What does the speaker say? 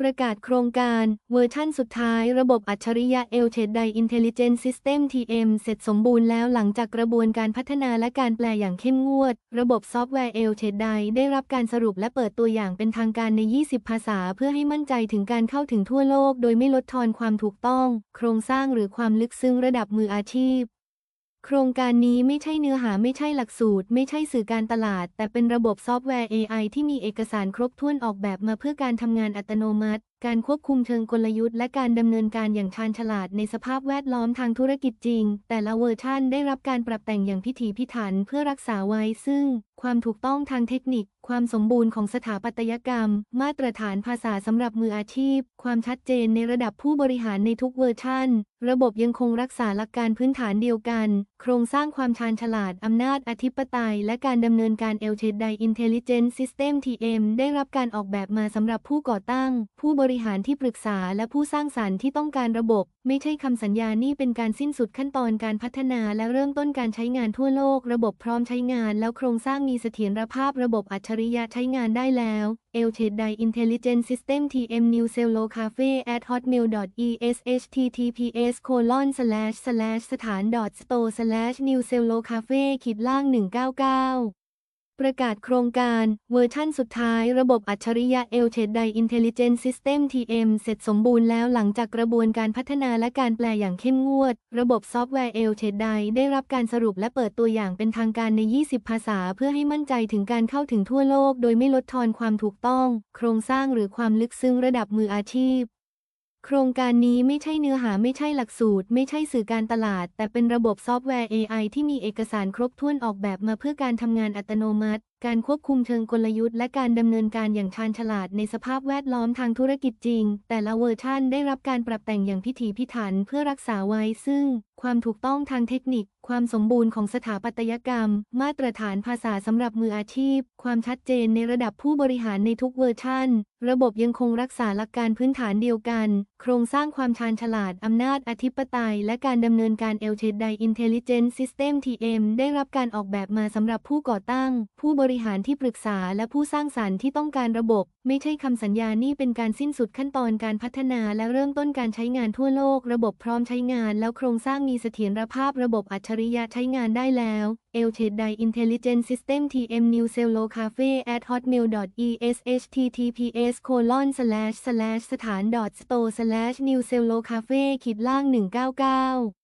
ประกาศโครงการเวอร์ชั่นสุดท้ายระบบอัจฉริยะ e l t e d i Intelligent System TM เสร็จสมบูรณ์แล้วหลังจากกระบวนการพัฒนาและการแปลอย่างเข้มงวด ระบบซอฟต์แวร์ e l t e d i ได้รับการสรุปและเปิดตัวอย่างเป็นทางการใน 20 ภาษา เพื่อให้มั่นใจถึงการเข้าถึงทั่วโลก โดยไม่ลดทอนความถูกต้อง โครงสร้างหรือความลึกซึ้งระดับมืออาชีพ โครงการนี้ไม่ใช่เนื้อหาไม่ใช่หลักสูตร ไม่ใช่สื่อการตลาด แต่เป็นระบบซอฟต์แวร์ AI ที่มีเอกสารครบถ้วนออกแบบมาเพื่อการทำงานอัตโนมัติ การควบคุมเชิงกลยุทธ์และการดำเนินการอย่างชาญฉลาดในสภาพแวดล้อมทางธุรกิจจริง แต่ละเวอร์ชั่นได้รับการปรับแต่งอย่างพิถีพิถันเพื่อรักษาไว้ซึ่ง ความถูกต้องทางเทคนิค ความสมบูรณ์ของสถาปัตยกรรม มาตรฐานภาษาสำหรับมืออาชีพ ความชัดเจนในระดับผู้บริหารในทุกเวอร์ชั่น ระบบยังคงรักษาหลักการพื้นฐานเดียวกัน โครงสร้างความชาญฉลาดอำนาจอธิปไตย และการดำเนินการ e l t e d i Intelligent System TM ได้รับการออกแบบมาสำหรับผู้ก่อตั้ง ผู้บริหารที่ปรึกษาและผู้สร้างสารรค์ที่ต้องการระบบ ไม่ใช่คำสัญญานี่เป็นการสิ้นสุดขั้นตอนการพัฒนา และเริ่มต้นการใช้งานทั่วโลก ระบบพร้อมใช้งานแล้วโครงสร้างมีเสถียรภาพระบบอัจฉริยะใช้งานได้แล้ว e l t e d i Intelligent System TM New Cello Cafe at hotmail es https colon slash slash สถาน store slash new cello cafe ขีดล่าง 199 ประกาศโครงการเวอร์ชั่นสุดท้ายระบบอัจฉริยะ e l t e d i Intelligent System TM เสร็จสมบูรณ์แล้วหลังจากกระบวนการพัฒนาและการแปลอย่างเข้มงวด ระบบซอฟต์แวร์ e l t e d i ได้รับการสรุปและเปิดตัวอย่างเป็นทางการใน 20 ภาษา เพื่อให้มั่นใจถึงการเข้าถึงทั่วโลก โดยไม่ลดทอนความถูกต้อง โครงสร้างหรือความลึกซึ้งระดับมืออาชีพ โครงการนี้ไม่ใช่เนื้อหาไม่ใช่หลักสูตร ไม่ใช่สื่อการตลาด แต่เป็นระบบซอฟต์แวร์ AI ที่มีเอกสารครบถ้วนออกแบบมาเพื่อการทำงานอัตโนมัติ การควบคุมเชิงกลยุทธ์และการดำเนินการอย่างชาญฉลาดในสภาพแวดล้อมทางธุรกิจจริง แต่ละเวอร์ชั่นได้รับการปรับแต่งอย่างพิถีพิถันเพื่อรักษาไว้ซึ่ง ความถูกต้องทางเทคนิค ความสมบูรณ์ของสถาปัตยกรรม มาตรฐานภาษาสำหรับมืออาชีพ ความชัดเจนในระดับผู้บริหารในทุกเวอร์ชั่น ระบบยังคงรักษาหลักการพื้นฐานเดียวกัน โครงสร้างความชาญฉลาดอำนาจอธิปไตย และการดำเนินการ e l t e d i Intelligent System TM ได้รับการออกแบบมาสำหรับผู้ก่อตั้ง ผู้บริหารที่ปรึกษาและผู้สร้างสารรค์ที่ต้องการระบบ ไม่ใช่คำสัญญานี่เป็นการสิ้นสุดขั้นตอนการพัฒนาและเริ่มต้นการใช้งานทั่วโลก ระบบพร้อมใช้งาน แล้วโครงสร้างมีเสถียรภาพระบบอัจฉริยะใช้งานได้แล้ว e l t e d i Intelligent System TM New Cello Cafe at hotmail es https colon slash slash สถาน store slash new cello cafe ขีดล่าง199